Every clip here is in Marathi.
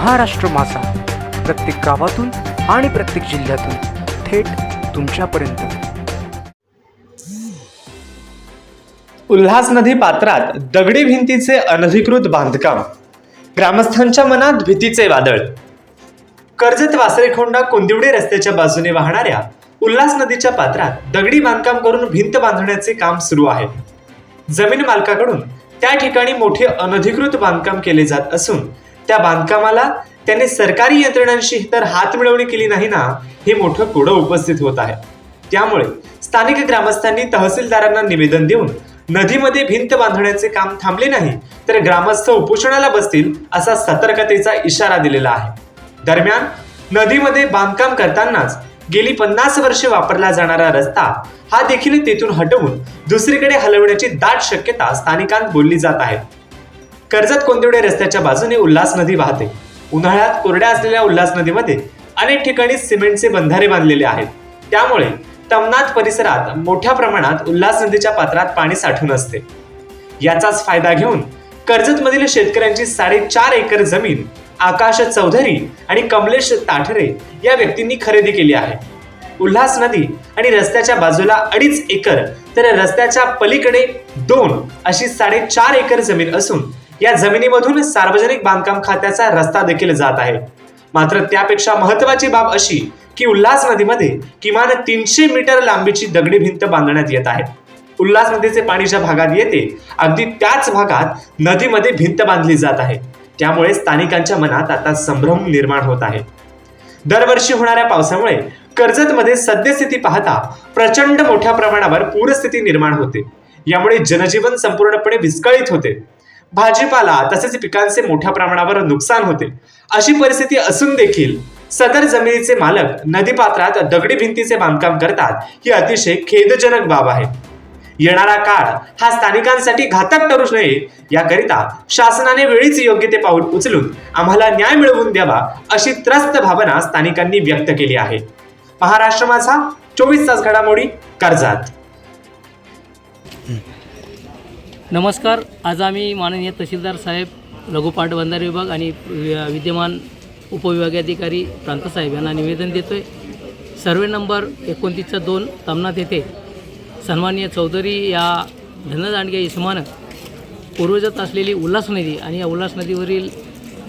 महाराष्ट्र मासा प्रत्येक गावातून आणि प्रत्येक जिल्ह्यातून थेट तुमच्यापर्यंत. उल्हास नदी पात्रात दगडी भिंतीचे अनधिकृत बांधकाम. ग्रामस्थांच्या मनात भीतीचे वादळ. कर्जत वासरेखोंडा कोंदिवडे रस्त्याच्या बाजूने वाहणाऱ्या उल्हास नदीच्या पात्रात दगडी बांधकाम करून भिंत बांधण्याचे काम सुरू आहे. जमीन मालकाकडून त्या ठिकाणी मोठे अनधिकृत बांधकाम केले जात असून त्या बांधकामाला त्याने सरकारी यंत्रणांशी तर हात मिळवणी केली नाही ना हे मोठं कोडं उपस्थित होत आहे. त्यामुळे स्थानिक ग्रामस्थांनी तहसीलदारांना निवेदन देऊन नदीमध्ये भिंत बांधण्याचे काम थांबले नाही तर ग्रामस्थ उपोषणाला बसतील असा सतर्कतेचा इशारा दिलेला आहे. दरम्यान नदीमध्ये बांधकाम करतानाच गेली पन्नास वर्षे वापरला जाणारा रस्ता हा देखील तेथून हटवून दुसरीकडे हलवण्याची दाट शक्यता स्थानिकांत बोलली जात आहे. कर्जत कोंदिवडे रस्त्याच्या बाजूने उल्हास नदी वाहते. उन्हाळ्यात कोरड्या असलेल्या उल्हास नदीमध्ये अनेक ठिकाणी सिमेंटचे बंधारे बांधलेले आहेत. त्यामुळे तमनाथ परिसरात मोठ्या प्रमाणात उल्हास नदीच्या पात्रात पाणी साठून असते. याचाच फायदा घेऊन कर्जतमधील शेतकऱ्यांची साडेचार एकर जमीन आकाश चौधरी आणि कमलेश ताठरे या व्यक्तींनी खरेदी केली आहे. उल्हास नदी आणि रस्त्याच्या बाजूला अडीच एकर तर रस्त्याच्या पलीकडे दोन अशी साडेचार एकर जमीन असून या जमिनीमधून सार्वजनिक बांधकाम खात्याचा रस्ता देखील जात आहे. मात्र त्यापेक्षा महत्वाची बाब अशी की उल्हास नदीमध्ये किमान तीनशे मीटर लांबीची दगडी भिंत बांधण्यात येत आहे. उल्हास नदीचे पाणी ज्या भागात येते अगदी त्याच भागात नदीमध्ये भिंत बांधली जात आहे. त्यामुळे स्थानिकांच्या मनात आता संभ्रम निर्माण होत आहे. दरवर्षी होणाऱ्या पावसामुळे कर्जतमध्ये सद्यस्थिती पाहता प्रचंड मोठ्या प्रमाणावर पूरस्थिती निर्माण होते. यामुळे जनजीवन संपूर्णपणे विस्कळीत होते. भाजीपाला तसेच पिकांचे मोठ्या प्रमाणावर नुकसान होते. अशी परिस्थिती असून देखील सदर जमिनीचे मालक नदीपात्रात दगडी भिंतीचे बांधकाम करतात ही अतिशय खेदजनक बाब आहे. येणारा काळ हा स्थानिकांसाठी घातक ठरू नये याकरिता शासनाने वेळीच योग्य ते पाऊल उचलून आम्हाला न्याय मिळवून द्यावा अशी त्रस्त भावना स्थानिकांनी व्यक्त केली आहे. महाराष्ट्र माझा चोवीस तास घडामोडी कर्जात. नमस्कार आज आम्ही माननीय तहसीलदार साहेब लघुपाट बंधारे विभाग आणि वि- विद्यमान उपविभागीय अधिकारी प्रांतसाहेब यांना निवेदन देतो आहे सर्वे नंबर एकोणतीसचा दोन तमनाथ येथे सन्माननीय चौधरी या धनदांडग्या इसमानं पूर्वजात असलेली उल्हास नदी आणि या उल्हास नदीवरील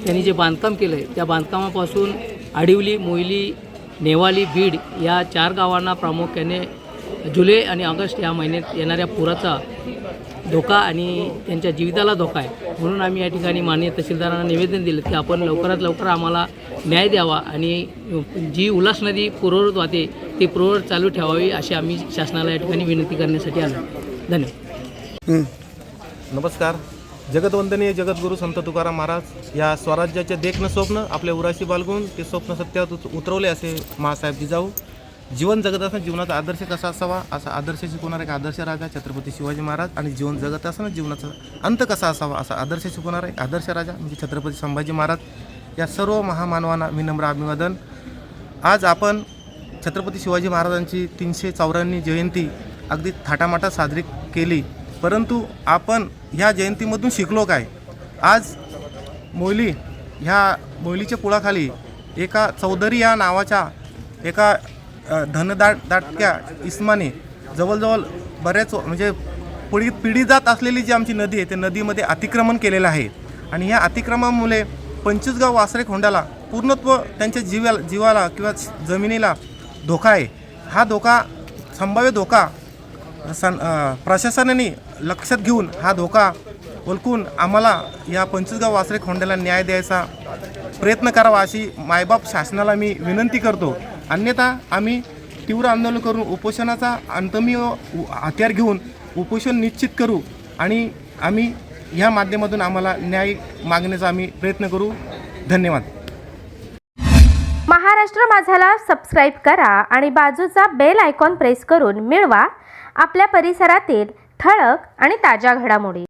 त्यांनी जे बांधकाम केलं आहे त्या बांधकामापासून आडिवली मोयली नेवाली बीड या चार गावांना प्रामुख्याने जुलै आणि ऑगस्ट या महिन्यात येणाऱ्या पुराचा धोका आणि त्यांच्या जीविताला धोका आहे. म्हणून आम्ही या ठिकाणी माननीय तहसीलदारांना निवेदन दिलं की आपण लवकरात लवकर आम्हाला न्याय द्यावा आणि जी उल्हास नदी पूर्ववत वाहते ती पूर्ववत चालू ठेवावी अशी आम्ही शासनाला या ठिकाणी विनंती करण्यासाठी आलो. धन्यवाद. नमस्कार. जगतवंदनीय जगद्गुरू संत तुकाराम महाराज या स्वराज्याचे देखणं स्वप्न आपल्या उराशी बाळगून ते स्वप्न सत्यात उत- उतरवले असे मासाहेब जिजाऊ जीवन जगत असताना जीवनाचा आदर्श कसा असावा? असा आदर्श शिकवणारा एक आदर्श राजा छत्रपती शिवाजी महाराज आणि जीवन जगत असताना जीवनाचा अंत कसा असावा? असा आदर्श शिकवणारा एक आदर्श राजा म्हणजे छत्रपती संभाजी महाराज. या सर्व महामानवांना विनम्र अभिवादन आज आपण छत्रपती शिवाजी महाराजांची तीनशे चौऱ्याण्णव जयंती अगदी थाटामाटात साजरी केली. परंतु आपण ह्या जयंतीमधून शिकलो काय? आज मोयली ह्या मोयलीच्या पुळाखाली एका चौधरी या नावाच्या एका धनदाट दाटक्या इस्माने जवळजवळ बऱ्याच म्हणजे पुढी पिढी जात असलेली जी आमची नदी आहे त्या नदीमध्ये अतिक्रमण केलेलं आहे. आणि ह्या अतिक्रमणामुळे पंचवीसगाव वासरे खोंडाला पूर्णत्व त्यांच्या जीवाला जीवाला किंवा जमिनीला धोका आहे. हा धोका संभाव्य धोका सन प्रशासनाने लक्षात घेऊन हा धोका ओळखून आम्हाला या पंचवीसगाव वासरे खोंड्याला न्याय द्यायचा प्रयत्न करावा अशी मायबाप शासनाला मी विनंती करतो. अन्यथा आम्ही तीव्र आंदोलन करून उपोषणाचा अंतमीय हत्यार घेऊन उपोषण निश्चित करू आणि आम्ही ह्या माध्यमातून आम्हाला न्याय मागण्याचा आम्ही प्रयत्न करू. धन्यवाद. महाराष्ट्र माझाला सबस्क्राईब करा आणि बाजूचा बेल आयकॉन प्रेस करून मिळवा. आपल्या परिसरातील ठळक आणि ताज्या घडामोडी.